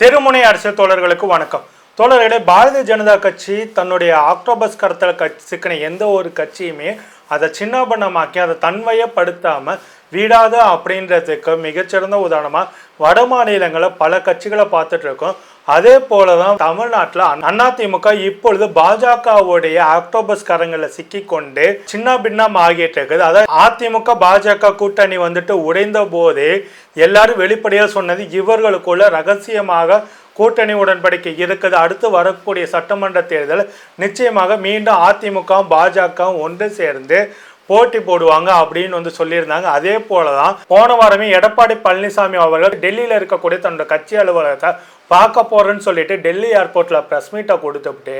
தெருமுனை அரசியல் தோழர்களுக்கு வணக்கம். தோழர்களே பாரதிய ஜனதா கட்சி தன்னுடைய ஆக்டோபஸ் கருத்தில் கட்சி சிக்கின எந்த ஒரு கட்சியுமே அதை சின்னாபண்ணமாக்கி அதை தன்மையப்படுத்தாமல் வீடாத அப்படின்றதுக்கு மிகச்சிறந்த உதாரணமா வட மாநிலங்களில் பல கட்சிகளை பார்த்துட்டு இருக்கோம். அதே போல தான் தமிழ்நாட்டில் அதிமுக இப்பொழுது பாஜகவுடைய அக்டோபஸ் கரங்களில் சிக்கிக்கொண்டு சின்ன பின்னம் ஆகிட்டு இருக்குது. அதாவது அதிமுக பாஜக கூட்டணி வந்துட்டு உடைந்த போதே எல்லாரும் வெளிப்படையாக சொன்னது இவர்களுக்குள்ள ரகசியமாக கூட்டணி உடன்படிக்கை இருக்குது. அடுத்து வரக்கூடிய சட்டமன்ற தேர்தல் நிச்சயமாக மீண்டும் அதிமுக பாஜக ஒன்று சேர்ந்து போட்டி போடுவாங்க அப்படின்னு வந்து சொல்லியிருந்தாங்க. அதே போல தான் போன வாரமே எடப்பாடி பழனிசாமி அவர்கள் டெல்லியில் இருக்கக்கூடிய தன்னோட கட்சி அலுவலகத்தை பார்க்க போறேன்னு சொல்லிட்டு டெல்லி ஏர்போர்ட்டில் ப்ரெஸ் மீட்டை கொடுத்துட்டு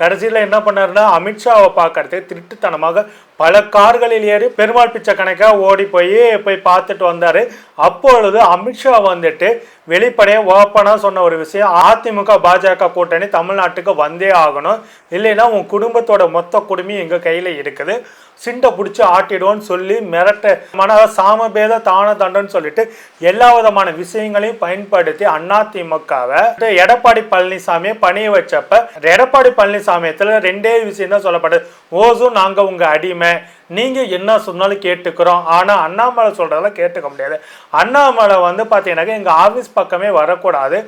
கடைசியில் என்ன பண்ணாருன்னா அமித்ஷாவை பார்க்கறதுக்கு திருட்டுத்தனமாக பல கார்களில் ஏறி பெருமாள் பிச்சை கணக்காக ஓடி போய் போய் பார்த்துட்டு வந்தார். அப்பொழுது அமித்ஷா வந்துட்டு வெளிப்படையாக ஓப்பனாக சொன்ன ஒரு விஷயம் அதிமுக பாஜக கூட்டணி தமிழ்நாட்டுக்கு வந்தே ஆகணும். இல்லைன்னா உன் குடும்பத்தோட மொத்த குடும்பம் எங்கள் கையில் இருக்குது. சிண்டை பிடிச்சி ஆட்டிடுவோன்னு சொல்லி மிரட்ட மன சாமபேத தான தண்டன்னு சொல்லிட்டு எல்லா விதமான விஷயங்களையும் பயன்படுத்தி அதிமுகவை எடப்பாடி பழனிசாமியை பணிய வச்சப்ப எடப்பாடி பழனிசாமியத்தில் ரெண்டே விஷயம் தான் சொல்லப்படுது ஓசும் நாங்கள் உங்கள் அடிமை. நீங்கள் என்ன சொன்னாலும் கேட்டுக்கிறோம். ஆனால் அண்ணாமலை சொல்கிறதெல்லாம் கேட்டுக்க முடியாது. அண்ணாமலை வந்து பார்த்தீங்கன்னாக்கா எங்கள் ஆஃபீஸ் பக்கமே வரக்கூடாது.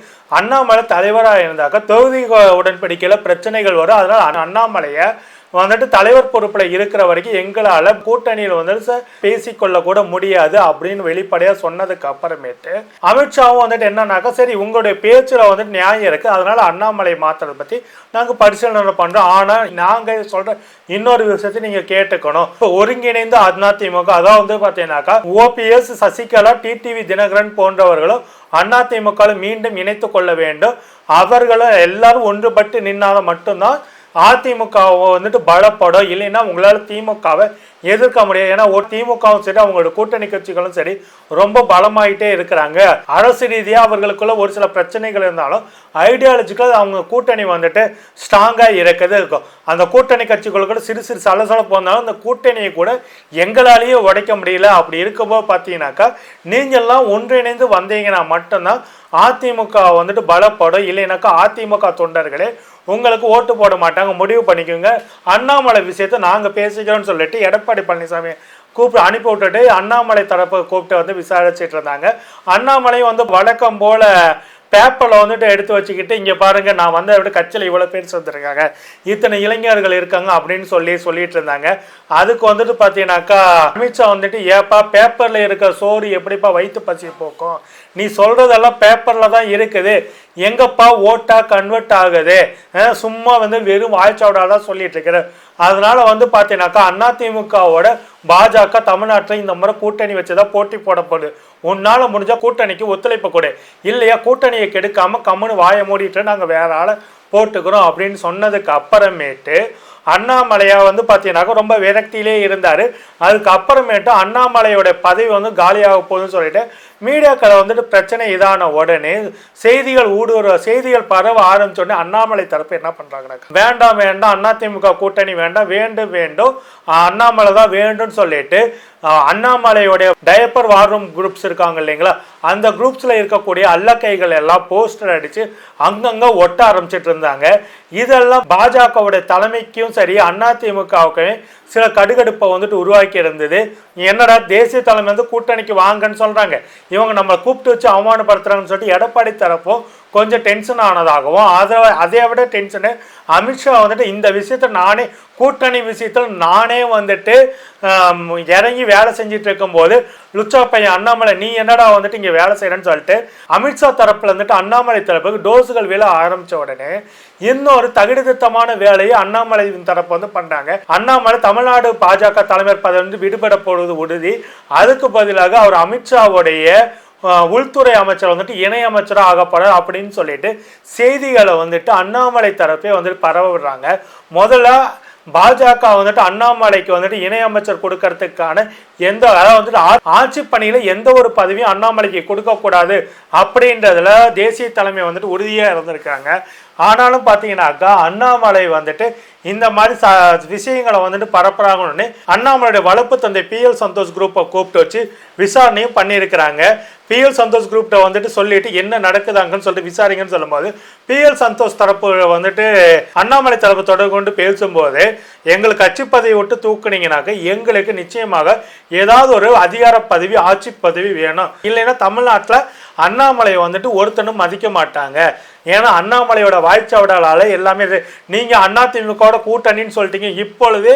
அண்ணாமலை தலைவராக இருந்தாக்க தொகுதி உடன்படிக்கையில் பிரச்சனைகள் வரும். அதனால் அண்ணாமலையை வந்துட்டு தலைவர் பொறுப்பில் இருக்கிற வரைக்கும் எங்களால் கூட்டணியில் வந்துட்டு பேசிக்கொள்ள கூட முடியாது அப்படின்னு வெளிப்படையாக சொன்னதுக்கு அப்புறமேட்டு அமித்ஷாவும் வந்துட்டு என்னன்னாக்கா சரி உங்களுடைய பேச்சில் வந்துட்டு நியாயம் இருக்குது அதனால் அண்ணாமலை மாத்திரத்தை பற்றி நாங்கள் பரிசீலனை பண்ணுறோம் ஆனால் நாங்கள் சொல்கிற இன்னொரு விஷயத்தை நீங்கள் கேட்டுக்கணும். இப்போ ஒருங்கிணைந்த அதிமுக அதாவது வந்து பார்த்தீங்கன்னாக்கா ஓபிஎஸ் சசிகலா டிடிவி தினகரன் போன்றவர்களும் அதிமுகவில் மீண்டும் இணைத்து கொள்ள வேண்டும். அவர்களும் எல்லாரும் ஒன்றுபட்டு நின்னால மட்டும்தான் அதிமுக வந்துட்டு பலப்படும் இல்லைன்னா உங்களால் திமுகவை எதிர்க்க முடியாது. ஏன்னா ஒரு திமுகவும் சரி அவங்களோட கூட்டணி கட்சிகளும் சரி ரொம்ப பலமாயிட்டே இருக்கிறாங்க. அரசு ரீதியாக அவர்களுக்குள்ள ஒரு சில பிரச்சனைகள் இருந்தாலும் ஐடியாலஜிக்கல் அவங்க கூட்டணி வந்துட்டு ஸ்ட்ராங்காக இருக்கிறது இருக்கும். அந்த கூட்டணி கட்சிகளுக்குள்ள சிறு சிறு சலசலப்பு வந்தாலும் அந்த கூட்டணியை கூட எங்களாலேயே உடைக்க முடியல. அப்படி இருக்கும்போது பார்த்தீங்கன்னாக்கா நீங்கள்லாம் ஒன்றிணைந்து வந்தீங்கன்னா மட்டும்தான் அதிமுக வந்துட்டு பலப்படும். இல்லைனாக்கா அதிமுக தொண்டர்களே உங்களுக்கு ஓட்டு போட மாட்டாங்க. முடிவு பண்ணிக்கோங்க. அண்ணாமலை விஷயத்தை நாங்கள் பேசிக்கிறோம்னு சொல்லிட்டு எடப்பாடி பழனிசாமி கூப்பிட்டு அனுப்பி விட்டுட்டு அண்ணாமலை தரப்பை கூப்பிட்டு வந்து விசாரிச்சுட்டு இருந்தாங்க. அண்ணாமலையும் வந்து வழக்கம் போல பேப்பரில் வந்துட்டு எடுத்து வச்சுக்கிட்டு இங்கே பாருங்கள் நான் வந்து விட கட்சியில் இவ்வளோ பேர் சேர்ந்துருக்காங்க. இத்தனை இளைஞர்கள் இருக்காங்க அப்படின்னு சொல்லி சொல்லிட்டு இருந்தாங்க. அதுக்கு வந்துட்டு பார்த்தீங்கன்னாக்கா அமித்ஷா வந்துட்டு ஏப்பா பேப்பரில் இருக்கிற சோறு எப்படிப்பா வயிற்று பசி போக்கும்? நீ சொல்கிறதெல்லாம் பேப்பரில் தான் இருக்குது. எங்கப்பா ஓட்டா கன்வெர்ட் ஆகுது? சும்மா வந்து வெறும் வாய்ச்சாவடா தான் சொல்லிட்டு இருக்கிற அதனால வந்து பார்த்தீங்கன்னாக்கா அதிமுகவோட பாஜக தமிழ்நாட்டில் இந்த முறை கூட்டணி வச்சுதான் போட்டி போடப்படுது உன்னால முடிஞ்சா கூட்டணிக்கு ஒத்துழைப்பு கொடு. இல்லையா கூட்டணியை கெடுக்காம கம்முன்னு வாயை மூடிட்டு நாங்கள் வேற ஆளை போட்டுக்கிறோம் அப்படின்னு சொன்னதுக்கு அப்புறமேட்டு அண்ணாமலையா வந்து பார்த்தீங்கன்னாக்கா ரொம்ப விரக்தியிலே இருந்தார். அதுக்கு அப்புறமேட்டு அண்ணாமலையோட பதவி வந்து காலியாக போகுதுன்னு சொல்லிட்டு மீடியாக்கள் வந்துட்டு பிரச்சனை இதான உடனே செய்திகள் ஊடுருவ செய்திகள் பரவ ஆரம்பிச்ச உடனே அண்ணாமலை தரப்பு என்ன பண்றாங்கன்னாக்கா வேண்டாம் வேண்டாம் அதிமுக கூட்டணி வேண்டாம் வேண்டும் வேண்டும். அண்ணாமலை தான் வேண்டும்னு சொல்லிட்டு அண்ணாமலையுடைய அண்ணாமலையோடைய டயப்பர் வார்ரூம் குரூப்ஸ் இருக்காங்க இல்லைங்களா அந்த குரூப்ஸில் இருக்கக்கூடிய அல்லக்கைகள் எல்லாம் போஸ்டர் அடித்து அங்கங்கே ஒட்ட ஆரம்பிச்சிட்டு இருந்தாங்க. இதெல்லாம் பாஜகவுடைய தலைமைக்கும் சரி அதிமுகவுக்கு சில கடுகடுப்பை வந்துட்டு உருவாக்கி இருந்தது. என்னடா தேசிய தலைமை வந்து கூட்டணிக்கு வாங்கன்னு சொல்கிறாங்க இவங்க நம்மளை கூப்பிட்டு வச்சு அவமானப்படுத்துறாங்கன்னு சொல்லிட்டு எடப்பாடி தரப்போ கொஞ்சம் டென்ஷன் ஆனதாகவும் அதை அதை விட டென்ஷனு அமித்ஷா வந்துட்டு இந்த விஷயத்த நானே கூட்டணி விஷயத்தில் நானே வந்துட்டு இறங்கி வேலை செஞ்சுட்டு இருக்கும்போது லுச்சா பையன் அண்ணாமலை நீ என்னடா வந்துட்டு இங்கே வேலை செய்யறேன்னு சொல்லிட்டு அமித்ஷா தரப்பில் வந்துட்டு அண்ணாமலை தரப்புக்கு டோஸுகள் விழ ஆரம்பித்த உடனே இன்னொரு தகுதித்தமான வேலையை அண்ணாமலை தரப்பு வந்து பண்ணுறாங்க அண்ணாமலை தமிழ்நாடு பாஜக தலைமை பதவி வந்து விடுபட போடுவது உறுதி. அதுக்கு பதிலாக அவர் அமித்ஷாவுடைய உள்துறை அமைச்சர் வந்துட்டு இணை அமைச்சராக ஆகப்படுற அப்படின்னு சொல்லிட்டு செய்திகளை வந்துட்டு அண்ணாமலை தரப்பே வந்துட்டு பரவ விடுறாங்க. முதல்ல பாஜக வந்துட்டு அண்ணாமலைக்கு வந்துட்டு இணையமைச்சர் கொடுக்கறதுக்கான எந்த அதாவது வந்துட்டு ஆ- ஆட்சி பணியில எந்த ஒரு பதவியும் அண்ணாமலைக்கு கொடுக்கக்கூடாது அப்படின்றதுல தேசிய தலைமை வந்துட்டு உறுதியாக இருந்திருக்காங்க. ஆனாலும் பார்த்தீங்கன்னாக்கா அண்ணாமலை வந்துட்டு இந்த மாதிரி ச விஷயங்களை வந்துட்டு பரப்புறாங்கன்னு அண்ணாமலையுடைய வளர்ப்பு தந்தை பி எல் சந்தோஷ் குரூப்பை கூப்பிட்டு வச்சு விசாரணையும் பண்ணியிருக்கிறாங்க. பிஎல் சந்தோஷ் குரூப்கிட்ட வந்துட்டு சொல்லிட்டு என்ன நடக்குதாங்கன்னு சொல்லிட்டு விசாரிங்கன்னு சொல்லும்போது பிஎல் சந்தோஷ் தரப்பு வந்துட்டு அண்ணாமலை தரப்பு தொடர்பு கொண்டு பேசும்போது எங்களுக்கு கட்சி பதவி விட்டு தூக்குனீங்கனாக்க எங்களுக்கு நிச்சயமாக ஏதாவது ஒரு அதிகார பதவி ஆட்சி பதவி வேணும். இல்லைன்னா தமிழ்நாட்டில் அண்ணாமலையை வந்துட்டு ஒருத்தனும் மதிக்க மாட்டாங்க. ஏன்னா அண்ணாமலையோட வாய்ச்சாவடால எல்லாமே இது. அதிமுகவோட கூட்டணின்னு சொல்லிட்டீங்க. இப்பொழுது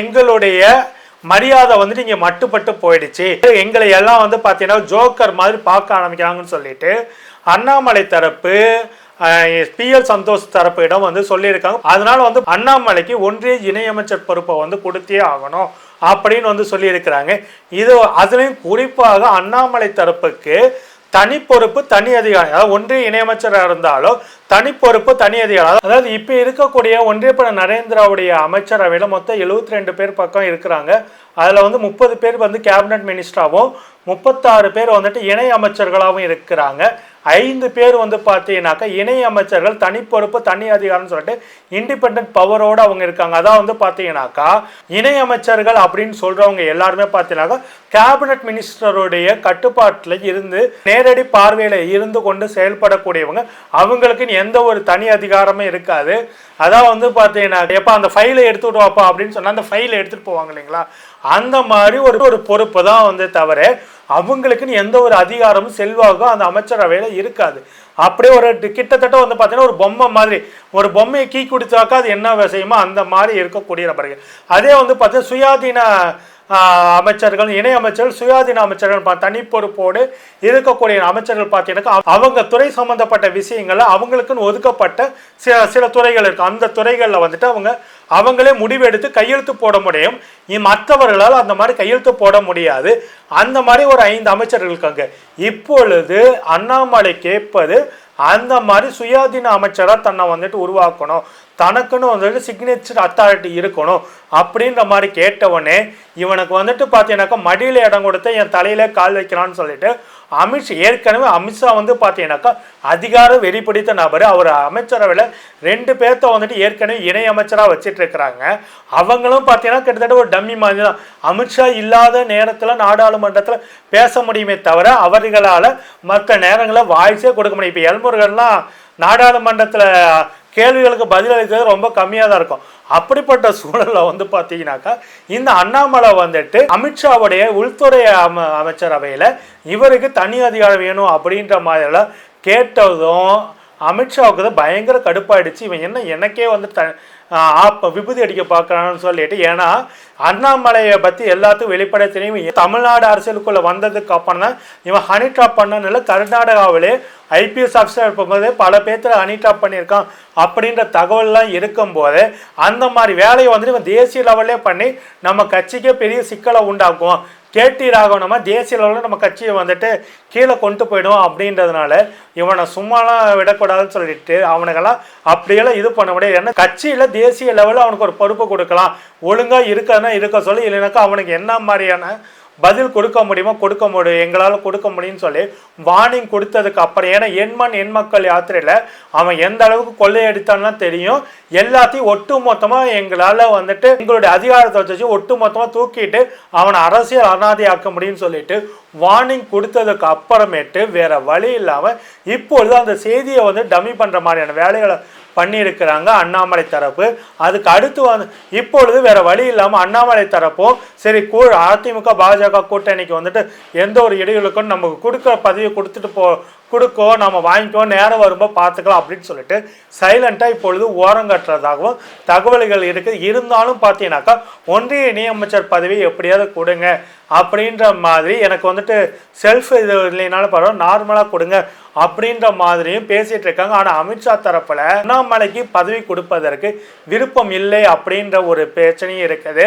எங்களுடைய மரியாதை வந்துட்டு இங்கே மட்டுப்பட்டு போயிடுச்சு. எங்களை எல்லாம் வந்து பார்த்தீங்கன்னா ஜோக்கர் மாதிரி பார்க்க ஆரம்பிக்கிறாங்கன்னு சொல்லிட்டு அண்ணாமலை தரப்பு பிஎல் சந்தோஷ் தரப்பிடம் வந்து சொல்லியிருக்காங்க. அதனால வந்து அண்ணாமலைக்கு ஒன்றிய இணையமைச்சர் பொறுப்பை வந்து கொடுத்தே ஆகணும் அப்படின்னு வந்து சொல்லியிருக்கிறாங்க. இது அதுலேயும் குறிப்பாக அண்ணாமலை தரப்புக்கு தனி பொறுப்பு தனி அதிகாரம் அதாவது ஒன்றிய இணையமைச்சராக இருந்தாலும் தனி பொறுப்பு தனி அதிகாரம் அதாவது இப்போ இருக்கக்கூடிய ஒன்றிய பட நரேந்திராவுடைய அமைச்சரவையில் மொத்தம் 72 ரெண்டு பேர் பக்கம் இருக்கிறாங்க. அதில் வந்து முப்பது பேர் வந்து கேபினட் மினிஸ்டராகவும் முப்பத்தாறு பேர் வந்துட்டு இணை அமைச்சர்களாகவும் இருக்கிறாங்க. ஐந்து பேர் வந்து பார்த்தீங்கன்னாக்கா இணை அமைச்சர்கள் தனிப்பொறுப்பு தனி அதிகாரம்னு சொல்லிட்டு இண்டிபெண்ட் பவரோடு அவங்க இருக்காங்க. அதான் வந்து பார்த்தீங்கன்னாக்கா இணை அமைச்சர்கள் அப்படின்னு சொல்கிறவங்க எல்லாருமே பார்த்தீங்கன்னாக்கா கேபினட் மினிஸ்டருடைய கட்டுப்பாட்டில் இருந்து நேரடி பார்வையில் இருந்து கொண்டு செயல்படக்கூடியவங்க. அவங்களுக்குன்னு எந்த ஒரு தனி அதிகாரமும் இருக்காது. அதான் வந்து பார்த்தீங்கன்னா எப்போ அந்த ஃபைலை எடுத்துட்டு வாப்பா அப்படின்னு சொன்னால் அந்த ஃபைலை எடுத்துகிட்டு போவாங்க இல்லைங்களா? அந்த மாதிரி ஒரு ஒரு பொறுப்பு தான் வந்து தவிர அவங்களுக்குன்னு எந்த ஒரு அதிகாரமும் செல்வாக்கோ அந்த அமைச்சரவையில் இருக்காது. அப்படியே ஒரு கிட்டத்தட்ட வந்து பார்த்தீங்கன்னா ஒரு பொம்மை மாதிரி. ஒரு பொம்மையை கீ கொடுத்தாக்கா அது என்ன விஷயமோ அந்த மாதிரி இருக்கக்கூடிய நபர்கள். அதே வந்து பார்த்தீங்கன்னா சுயாதீன அமைச்சர்கள் இணை அமைச்சர்கள் சுயாதீன அமைச்சர்கள் தனி பொறுப்போடு இருக்கக்கூடிய அமைச்சர்கள் பார்த்தீங்கன்னாக்கா அவங்க துறை சம்பந்தப்பட்ட விஷயங்களில் அவங்களுக்குன்னு ஒதுக்கப்பட்ட சில சில துறைகள் இருக்குது அந்த துறைகளில் வந்துட்டு அவங்க அவங்களே முடிவெடுத்து கையெழுத்து போட முடியும். மற்றவர்களால் அந்த மாதிரி கையெழுத்து போட முடியாது. அந்த மாதிரி ஒரு ஐந்து அமைச்சர்கள் இருக்காங்க இப்பொழுது அண்ணாமலை கேட்பது அந்த மாதிரி சுயாதீன அமைச்சராக தன்னை வந்துட்டு உருவாக்கணும். தனக்குன்னு வந்துட்டு சிக்னேச்சர் அத்தாரிட்டி இருக்கணும் அப்படின்ற மாதிரி கேட்டவொடனே இவனுக்கு வந்துட்டு பார்த்தீங்கன்னாக்கா மடியில் இடம் கொடுத்து என் தலையில கால் வைக்கிறான்னு சொல்லிட்டு அமித்ஷா ஏற்கனவே அமித்ஷா வந்து பார்த்தீங்கன்னாக்கா அதிகாரம் வெளிப்படுத்த நபர். அவர் அமைச்சரவையில் ரெண்டு பேர்த்த வந்துட்டு ஏற்கனவே இணை அமைச்சராக வச்சிட்டு இருக்கிறாங்க அவங்களும் பார்த்தீங்கன்னா கிட்டத்தட்ட ஒரு டம்மி மாதிரி தான் அமித்ஷா இல்லாத நேரத்தில் நாடாளுமன்றத்தில் பேச முடியுமே தவிர அவர்களால் மற்ற நேரங்களில் வாய்ஸே கொடுக்க முடியும் இப்போ எல்முருகன்லாம் நாடாளுமன்றத்தில் கேள்விகளுக்கு பதிலளிக்கிறது ரொம்ப கம்மியாக தான் இருக்கும். அப்படிப்பட்ட சூழலில் வந்து பார்த்தீங்கன்னாக்கா இந்த அண்ணாமலை வந்துட்டு அமித்ஷாவுடைய உள்துறை அம அமைச்சரவையில் இவருக்கு தனி அதிகாரம் வேணும் அப்படின்ற மாதிரிலாம் கேட்டதும் அமித்ஷாவுக்கு பயங்கர கடுப்பாயிடுச்சு. இவன் என்ன எனக்கே வந்து த அப்போ விபூதி அடிக்க பார்க்குறான்னு சொல்லிட்டு ஏன்னா அண்ணாமலையை பற்றி எல்லாத்துக்கும் வெளிப்பட தமிழ்நாடு அரசியலுக்குள்ளே வந்ததுக்கு அப்புறம் தான் இவன் ஹனி ட்ராப் பண்ணனால கர்நாடகாவிலே ஐபிஎஸ் ஆஃபீஸர் இருக்கும்போது பல பேர்த்தில் ஹனி ட்ராப் பண்ணியிருக்கான் அப்படின்ற தகவல்லாம் இருக்கும்போது அந்த மாதிரி வேலையை வந்துட்டு இவன் தேசிய லெவல்லே பண்ணி நம்ம கட்சிக்கே பெரிய சிக்கலை உண்டாக்கும் கேடி ராகவனமா தேசிய லெவலில் நம்ம கட்சியை வந்துட்டு கீழே கொண்டு போயிடும் அப்படின்றதுனால இவனை சும்மாலாம் விடக்கூடாதுன்னு சொல்லிட்டு அவனுக்கெல்லாம் அப்படியெல்லாம் இது பண்ண முடியாது. ஏன்னா கட்சியில் தேசிய லெவலில் அவனுக்கு ஒரு பொறுப்பு கொடுக்கலாம். ஒழுங்காக இருக்கன்னா இருக்க சொல்லி இல்லைனாக்கா அவனுக்கு என்ன மாதிரியான பதில் கொடுக்க முடியுமோ கொடுக்க முடியும். எங்களால் கொடுக்க முடியும்னு சொல்லி வார்னிங் கொடுத்ததுக்கு அப்புறம் ஏன்னா எண்மண் எண் மக்கள் யாத்திரையில் அவன் எந்த அளவுக்கு கொள்ளையடித்தான்னா தெரியும். எல்லாத்தையும் ஒட்டு மொத்தமாக எங்களால் வந்துட்டு எங்களுடைய அதிகாரத்தை வச்சு ஒட்டு மொத்தமாக தூக்கிட்டு அவனை அரசியல் அனாதையாக்க முடியும்னு சொல்லிட்டு வார்னிங் கொடுத்ததுக்கு அப்புறமேட்டு வேற வழி இல்லாமல் இப்பொழுது அந்த செய்தியை வந்து டம்மி பண்ணுற மாதிரியான வேலைகளை பண்ணியிருக்கிறாங்க அண்ணாமலை தரப்பு. அதுக்கு அடுத்து வந்து இப்பொழுது வேற வழி இல்லாமல் அண்ணாமலை தரப்பும் சரி கூ அதிமுக பாஜக கூட்டணிக்கு வந்துட்டு எந்த ஒரு இடையூறுக்கும் நமக்கு கொடுக்குற பதவி கொடுத்துட்டு போ கொடுக்கோ நம்ம வாங்கிக்கோ நேரம் வரும்போது பார்த்துக்கலாம் அப்படின்னு சொல்லிட்டு சைலண்ட்டாக இப்பொழுது ஓரங்கட்டுறதாகவும் தகவல்கள் இருக்குது. இருந்தாலும் பார்த்தீங்கன்னாக்கா ஒன்றிய இணையமைச்சர் பதவி எப்படியாவது கொடுங்க அப்படின்ற மாதிரி எனக்கு வந்துட்டு செல்ஃப் இது இல்லைனாலும் பரவாயில்ல நார்மலாக கொடுங்க அப்படின்ற மாதிரியும் பேசிகிட்டு இருக்காங்க. ஆனால் அமித்ஷா தரப்பில் அண்ணாமலைக்கு பதவி கொடுப்பதற்கு விருப்பம் இல்லை அப்படின்ற ஒரு பிரச்சனையும் இருக்குது.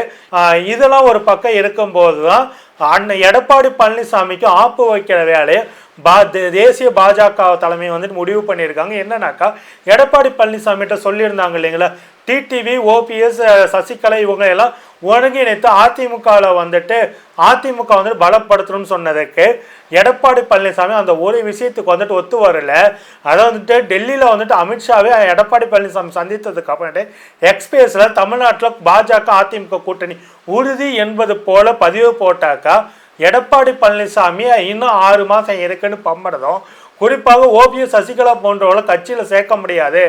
இதெல்லாம் ஒரு பக்கம் இருக்கும்போது தான் அண்ணன் எடப்பாடி பழனிசாமிக்கு ஆப்பு வைக்கிற வேலையை பா தேசிய பாஜக தலைமை வந்துட்டு முடிவு பண்ணியிருக்காங்க. என்னன்னாக்கா எடப்பாடி பழனிசாமிகிட்ட சொல்லியிருந்தாங்க இல்லைங்களா? டிடிவி ஓபிஎஸ் சசிகலா இவங்க எல்லாம் ஒருங்கிணைத்து அதிமுகவில் வந்துட்டு அதிமுக வந்துட்டு பலப்படுத்தணும்னு சொன்னதுக்கு எடப்பாடி பழனிசாமி அந்த ஒரு விஷயத்துக்கு வந்துட்டு ஒத்து வரல. அதை வந்துட்டு டெல்லியில் வந்துட்டு அமித்ஷாவே எடப்பாடி பழனிசாமி சந்தித்ததுக்கு அப்புறமேட்டு எக்ஸ்பிரஸில் தமிழ்நாட்டில் பாஜக அதிமுக கூட்டணி உறுதி என்பது போல பதிவு போட்டாக்கா எடப்பாடி பழனிசாமி இன்னும் ஆறு மாதம் இருக்குன்னு பம்பறதும் குறிப்பாக ஓபிஎஸ் சசிகலா போன்றவர்களை கட்சியில் சேர்க்க முடியாது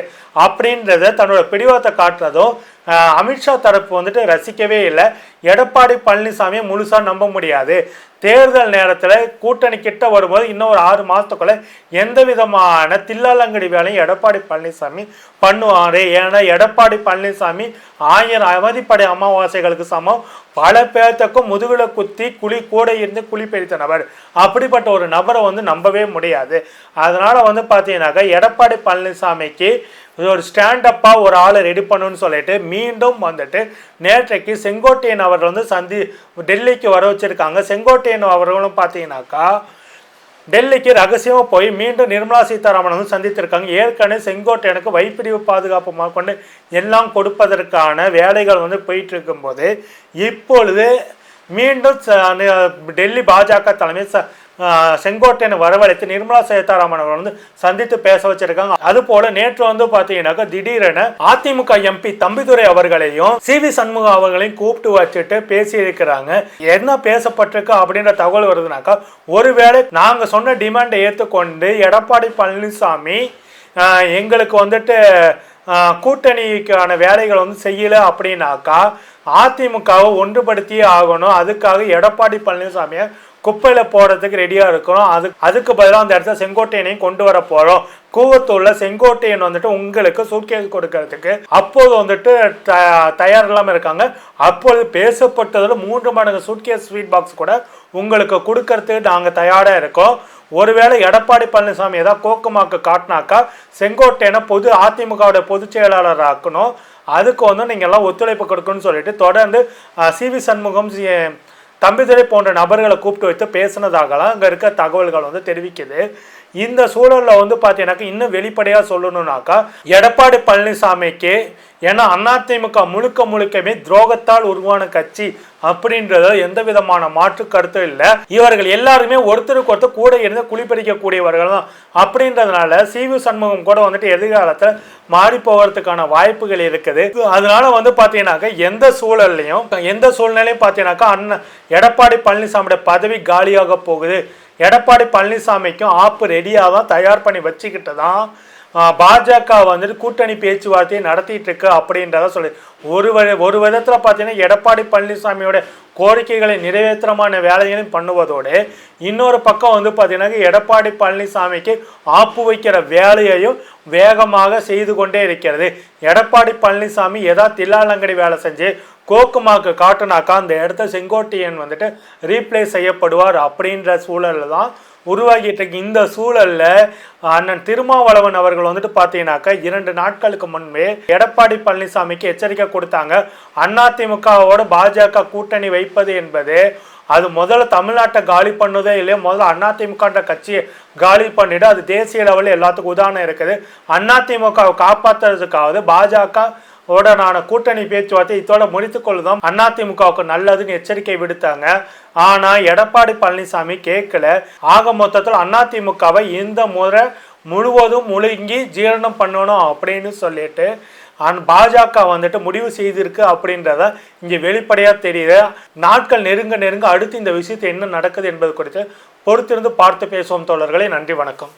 அப்படின்றத தன்னோட பிடிவாதத்தை காட்டுறதும் அமித்ஷா தரப்பு வந்துட்டு ரசிக்கவே இல்லை. எடப்பாடி பழனிசாமியை முழுசாக நம்ப முடியாது. தேர்தல் நேரத்தில் கூட்டணி கிட்ட வரும்போது இன்னும் ஒரு ஆறு மாதத்துக்குள்ள எந்த விதமான தில்லாலங்கடி வேலையும் எடப்பாடி பழனிசாமி பண்ணுவார். ஏன்னா எடப்பாடி பழனிசாமி ஆயிரம் அவதிப்படை அமாவாசைகளுக்கு சமம். பல பேர்த்துக்கும் முதுகில் குத்தி குழி கூட இருந்து குழி பெரித்த நபர். அப்படிப்பட்ட ஒரு நபரை வந்து நம்பவே முடியாது. அதனால் வந்து பார்த்தீங்கன்னாக்கா எடப்பாடி பழனிசாமிக்கு இது ஒரு ஸ்டாண்டப்பாக ஒரு ஆளை ரெடி பண்ணணும்னு சொல்லிட்டு மீண்டும் வந்துட்டு நேற்றைக்கு செங்கோட்டையன் அவர் வந்து சந்தி டெல்லிக்கு வர வச்சுருக்காங்க. செங்கோட்டையன் அவர்களும் பார்த்தீங்கன்னாக்கா டெல்லிக்கு ரகசியமாக போய் மீண்டும் நிர்மலா சீதாராமன் வந்து சந்தித்திருக்காங்க. ஏற்கனவே செங்கோட்டையனுக்கு வைப்பிரிவு பாதுகாப்பு கொண்டு எல்லாம் கொடுப்பதற்கான வேலைகள் வந்து போயிட்டு இருக்கும்போது இப்பொழுது மீண்டும் ச- டெல்லி பாஜக தலைமை ச செங்கோட்டையனை வரவழைத்து நிர்மலா சீதாராமன் அவர்கள் வந்து சந்தித்து பேச வச்சிருக்காங்க. அது போல நேற்று வந்து பாத்தீங்கன்னாக்கா திடீரென அதிமுக எம்பி தம்பிதுரை அவர்களையும் சி வி சண்முகம் அவர்களையும் கூப்பிட்டு வச்சுட்டு பேசி இருக்கிறாங்க என்ன பேசப்பட்டிருக்கு அப்படின்ற தகவல் வருதுனாக்கா ஒருவேளை நாங்க சொன்ன டிமாண்டை ஏற்றுக்கொண்டு எடப்பாடி பழனிசாமி எங்களுக்கு வந்துட்டு கூட்டணிக்கான வேலைகள் வந்து செய்யல அப்படின்னாக்கா அதிமுகவை ஒன்றுபடுத்தியே ஆகணும். அதுக்காக எடப்பாடி பழனிசாமியை குப்பையில் போடுறதுக்கு ரெடியாக இருக்கிறோம் அது அதுக்கு பதிலாக அந்த இடத்துல செங்கோட்டையனையும் கொண்டு வர போகிறோம் கூவத்தூர்ல செங்கோட்டையன் வந்துட்டு உங்களுக்கு சூட்கேஸ் கொடுக்கறதுக்கு அப்போது வந்துட்டு த- தயார் இல்லாமல் இருக்காங்க. அப்போது பேசப்பட்டதில் மூன்று மடங்கு சூட்கேஸ் ஸ்வீட் பாக்ஸ் கூட உங்களுக்கு கொடுக்கறதுக்கு நாங்கள் தயாராக இருக்கோம். ஒருவேளை எடப்பாடி பழனிசாமி ஏதாவது கோக்கமாக்கு காட்டினாக்கா செங்கோட்டையனை பொது அதிமுகவோட பொதுச் செயலாளர் ஆக்கணும். அதுக்கு வந்து நீங்கள் எல்லாம் ஒத்துழைப்பு கொடுக்கணும்னு சொல்லிட்டு தொடர்ந்து சி வி சண்முகம் தம்பிதுரை போன்ற நபர்களை கூப்பிட்டு வைத்து பேசினதாகலாம் அங்கே இருக்க தகவல்கள் வந்து தெரிவிக்குது. இந்த சூழலில் வந்து பார்த்தீங்கன்னாக்கா இன்னும் வெளிப்படையாக சொல்லணும்னாக்கா எடப்பாடி பழனிசாமிக்கு ஏன்னா அதிமுக முழுக்க முழுக்கமே துரோகத்தால் உருவான கட்சி அப்படின்றத எந்த விதமான மாற்று கருத்தும் இல்லை. இவர்கள் எல்லாருமே ஒருத்தருக்கு ஒருத்தர் கூட இருந்து குளிப்பறிக்கக்கூடியவர்கள் தான் அப்படின்றதுனால சிவி சண்முகம் கூட வந்துட்டு எதிர்காலத்தில் மாறி போகிறதுக்கான வாய்ப்புகள் இருக்குது. அதனால வந்து பார்த்தீங்கன்னாக்கா எந்த சூழல்லையும் எந்த சூழ்நிலையும் பார்த்தீங்கன்னாக்கா அண்ணன் எடப்பாடி பழனிசாமியோட பதவி காலியாக போகுது. எடப்பாடி பழனிசாமிக்கும் ஆப்பு ரெடியாக தான் தயார் பண்ணி வச்சுக்கிட்டு தான் பாஜக வந்துட்டு கூட்டணி பேச்சுவார்த்தையை நடத்திட்டு இருக்கு அப்படின்றத சொல்லி. ஒரு ஒரு விதத்தில் பார்த்தீங்கன்னா எடப்பாடி பழனிசாமியோட கோரிக்கைகளை நிறைவேற்றமான வேலைகளையும் பண்ணுவதோடு இன்னொரு பக்கம் வந்து பார்த்தீங்கன்னா எடப்பாடி பழனிசாமிக்கு ஆப்பு வைக்கிற வேலையையும் வேகமாக செய்து கொண்டே இருக்கிறது. எடப்பாடி பழனிசாமி எதா தில்லாலங்கடி வேலை செஞ்சு கோக்குமாக்கு காட்டுனாக்கா அந்த இடத்த செங்கோட்டையன் வந்துட்டு ரீப்ளேஸ் செய்யப்படுவார் அப்படின்ற சூழலில் தான் உருவாகிட்டு இருக்கு இந்த சூழலில் அண்ணன் திருமாவளவன் அவர்கள் வந்துட்டு பார்த்தீங்கன்னாக்கா இரண்டு நாட்களுக்கு முன்பே எடப்பாடி பழனிசாமிக்கு எச்சரிக்கை கொடுத்தாங்க. அதிமுகவோட பாஜக கூட்டணி வைப்பது என்பது அது முதல்ல தமிழ்நாட்டை காலி பண்ணுதே இல்லையோ முதல்ல அதிமுகன்ற கட்சியை காலி பண்ணிவிட்டு அது தேசிய லெவலில் எல்லாத்துக்கும் உதாரணம் இருக்குது. அதிமுகவை காப்பாற்றுறதுக்காவது பாஜக உடனான கூட்டணி பேச்சுவார்த்தை இதோட முடித்துக்கொள்ளுதான் அதிமுகவுக்கு நல்லதுன்னு எச்சரிக்கை விடுத்தாங்க. ஆனா எடப்பாடி பழனிசாமி கேட்கல ஆக மொத்தத்தில் அதிமுகவை இந்த முறை முழுவதும் முழுங்கி ஜீரணம் பண்ணணும் அப்படின்னு சொல்லிட்டு அன் பாஜக வந்துட்டு முடிவு செய்திருக்கு அப்படின்றத இங்கே வெளிப்படையாக தெரியுது. நாட்கள் நெருங்க நெருங்க அடுத்து இந்த விஷயத்தை என்ன நடக்குது என்பது குறித்து பொறுத்திருந்து பார்த்து பேசுவோம் தோழர்களே. நன்றி வணக்கம்.